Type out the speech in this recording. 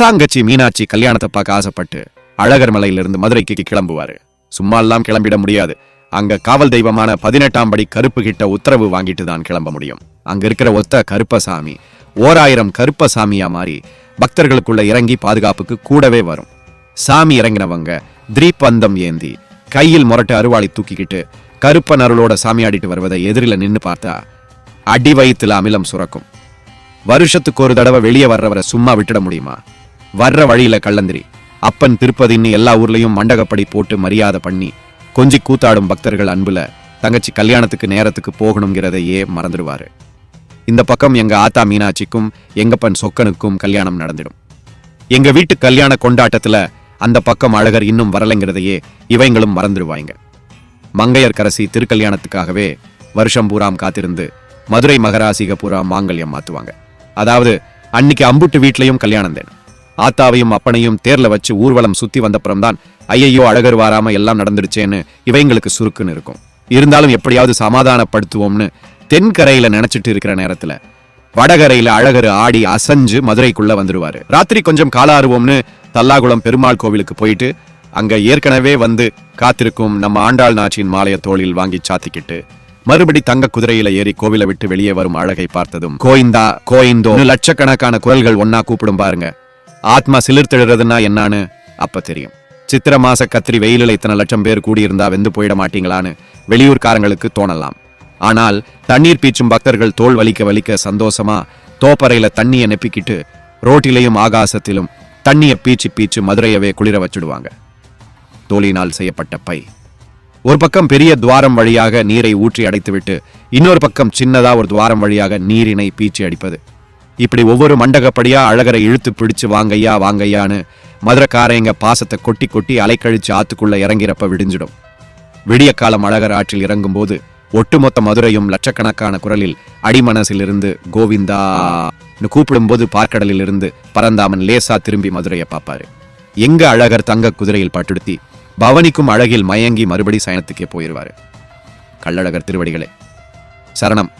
அத்தாங்கச்சி மீனாட்சி கல்யாணத்தை பார்க்க ஆசைப்பட்டு அழகர் மலையிலிருந்து மதுரைக்கு கிளம்புவாரு. சும்மா எல்லாம் கிளம்பிட முடியாது. அங்க காவல் தெய்வமான பதினெட்டாம் படி கருப்பு கிட்ட உத்தரவு வாங்கிட்டு தான் கிளம்ப முடியும். அங்க இருக்கிற ஒத்த கருப்பசாமி ஓராயிரம் கருப்பசாமியா மாறி பக்தர்களுக்குள்ள இறங்கி பாதுகாப்புக்கு கூடவே வரும். சாமி இறங்கினவங்க திரீபந்தம் ஏந்தி கையில் முரட்டு அருவாளி தூக்கிக்கிட்டு கருப்பன் அருளோட சாமியாடிட்டு வருவதை எதிரில நின்னு பார்த்தா அடி வயித்துல அமிலம் சுரக்கும். வருஷத்துக்கு ஒரு தடவை வெளியே வர்றவரை சும்மா விட்டுட முடியுமா? வர்ற வழியில கள்ளந்திரி. அப்பன் திருப்பதின்னு எல்லா ஊர்லயும் மண்டகப்படி போட்டு மரியாதை பண்ணி கொஞ்சி கூத்தாடும் பக்தர்கள் அன்புல தங்கச்சி கல்யாணத்துக்கு நேரத்துக்கு போகணுங்கிறதையே மறந்துடுவாரு. இந்த பக்கம் எங்க ஆத்தா மீனாட்சிக்கும் எங்கப்பன் சொக்கனுக்கும் கல்யாணம் நடந்துடும். எங்க வீட்டு கல்யாண கொண்டாட்டத்துல அந்த பக்கம் அழகர் இன்னும் வரலைங்கிறதையே இவங்களும் மறந்துடுவாங்க மங்கையர்க்கரசி திருக்கல்யாணத்துக்காகவே வருஷம் பூராம் காத்திருந்து மதுரை மகராசிக பூரா மாங்கல்யம் மாத்துவாங்க. அதாவது அன்னைக்கு அம்புட்டு வீட்லயும் கல்யாணம் தேன். ஆத்தாவையும் அப்பனையும் தேர்ல வச்சு ஊர்வலம் சுத்தி வந்தப்புறம் தான் ஐயையோ அழகர் வாராம எல்லாம் நடந்துடுச்சேன்னு இவங்களுக்கு சுருக்குன்னு இருக்கும். இருந்தாலும் எப்படியாவது சமாதானப்படுத்துவோம்னு தென்கரையில நினைச்சிட்டு இருக்கிற நேரத்துல வடகரையில அழகர் ஆடி அசஞ்சு மதுரைக்குள்ள வந்துருவாரு. ராத்திரி கொஞ்சம் காலாறுவோம்னு தல்லாகுளம் பெருமாள் கோவிலுக்கு போயிட்டு அங்க ஏற்கனவே வந்து காத்திருக்கும் நம்ம ஆண்டாள் நாச்சியின் மாலைய தோளில் வாங்கி சாத்திக்கிட்டு மறுபடி தங்க குதிரையில ஏறி கோவிலை விட்டு வெளியே வரும் அழகை பார்த்ததும் கோயிந்தா கோயிந்தோ லட்சக்கணக்கான குரல்கள் ஒன்னா கூப்பிடும் பாருங்க. ஆத்மா சிலிர்த்தெழுறதுன்னா என்னான்னு அப்ப தெரியும். சித்திர மாச கத்திரி வெயிலில் இத்தனை லட்சம் பேர் கூடியிருந்தா வெந்து போயிட மாட்டீங்களான்னு வெளியூர்காரங்களுக்கு தோணலாம். ஆனால் தண்ணீர் பீச்சும் பக்தர்கள் தோல் வலிக்க வலிக்க சந்தோஷமா தோப்பறையில தண்ணியை நெப்பிக்கிட்டு ரோட்டிலையும் ஆகாசத்திலும் தண்ணியை பீச்சு பீச்சு மதுரையவே குளிர வச்சுடுவாங்க. தோலினால் செய்யப்பட்ட பை. ஒரு பக்கம் பெரிய துவாரம் வழியாக நீரை ஊற்றி அடைத்துவிட்டு இன்னொரு பக்கம் சின்னதா ஒரு துவாரம் வழியாக நீரினை பீச்சி அடிப்பது. இப்படி ஒவ்வொரு மண்டகப்படியா அழகரை இழுத்து பிடிச்சு வாங்கையா வாங்கையான்னு மதுரக்காரங்க பாசத்தை கொட்டி கொட்டி அலைக்கழிச்சு ஆத்துக்குள்ள இறங்கிறப்ப விடிஞ்சிடும். விடிய காலம் அழகர் ஆற்றில் இறங்கும்போது ஒட்டுமொத்த மதுரையும் லட்சக்கணக்கான குரலில் அடிமனசிலிருந்து கோவிந்தா கூப்பிடும்போது பார்க்கடலில் இருந்து பரந்தாமன் லேசா திரும்பி மதுரையை பார்ப்பாரு. எங்க அழகர் தங்க குதிரையில் பட்டுடுத்தி பவனிக்கும் அழகில் மயங்கி மறுபடி சயனத்துக்கே போயிருவாரு. கள்ளழகர் திருவடிகளே சரணம்.